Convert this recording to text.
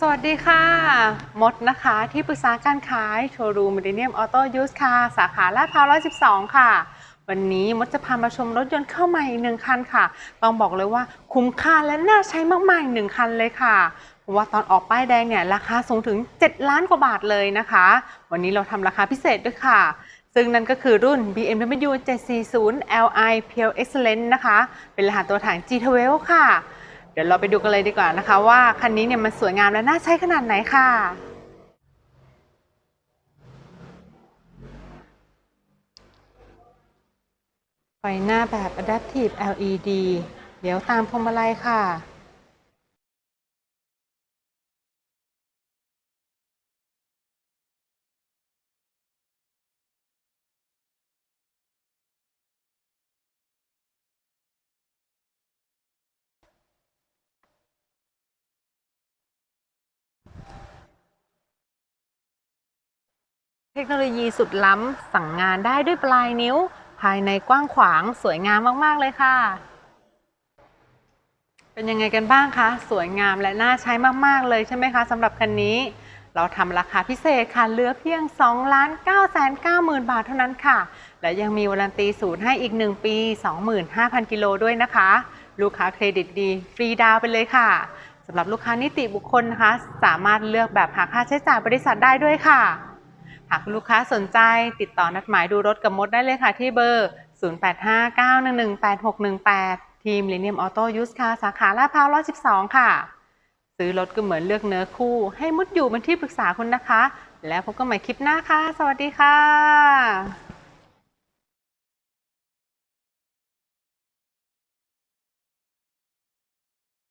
สวัสดีค่ะ มดนะคะ ที่ปรึกษาการขายโชว์รูมมิเ e เนียมออโต้ยูสค่ะ สาขาลาดพร้าว112 ค่ะ วันนี้มดจะพามาชมรถยนต์เข้าใหม่อีกหนึ่งคันค่ะ ต้องบอกเลยว่าคุ้มค่าและน่าใช้มากๆอีกหนึ่งคันเลยค่ะเพราะว่าตอนออกป้ายแดงเนี่ย ราคาสูงถึง 7 ล้านกว่าบาทเลยนะคะ วันนี้เราทำราคาพิเศษด้วยค่ะ ซึ่งนั่นก็คือรุ่น BMW 740 Li Pure Excellence นะคะ เป็นรหัสตัวถัง G12 ค่ะ เดี๋ยวเราไปดูกันเลยดีกว่านะคะ ว่าคันนี้เนี่ยมันสวยงามและน่าใช้ขนาดไหนค่ะไฟหน้าแบบ Adaptive LED เดี๋ยวตามพวงมาลัยค่ะ เทคโนโลยีสุดล้ำ สั่งงานได้ด้วยปลายนิ้ว ภายในกว้างขวางสวยงามมากๆเลยค่ะ เป็นยังไงกันบ้างคะ สวยงามและน่าใช้มากๆเลยใช่ไหมคะสำหรับคันนี้ เราทำราคาพิเศษค่ะเหลือเพียง 2 9 9 0 0 0 บาทเท่านั้นค่ะ และยังมีวารันตีศูนย์ให้อีก 1 ปี 25,000 กิโลด้วยนะคะ ลูกค้าเครดิตดี ฟรีดาวไปเลยค่ะสำหรับลูกค้านิติบุคคลนะคะ สามารถเลือกแบบหักค่าใช้จ่ายบริษัทได้ด้วยค่ะ หากคุณลูกค้าสนใจติดต่อนัดหมายดูรถกับมดได้เลยค่ะที่เบอร์ 0859118618 ทีมเลเนียมออโต้ยูสคาสาขาลาดพร้าว112 ค่ะ ซื้อรถก็เหมือนเลือกเนื้อคู่ ให้มุดอยู่เป็นที่ปรึกษาคุณนะคะ แล้วพบกันใหม่คลิปหน้าค่ะ สวัสดีค่ะ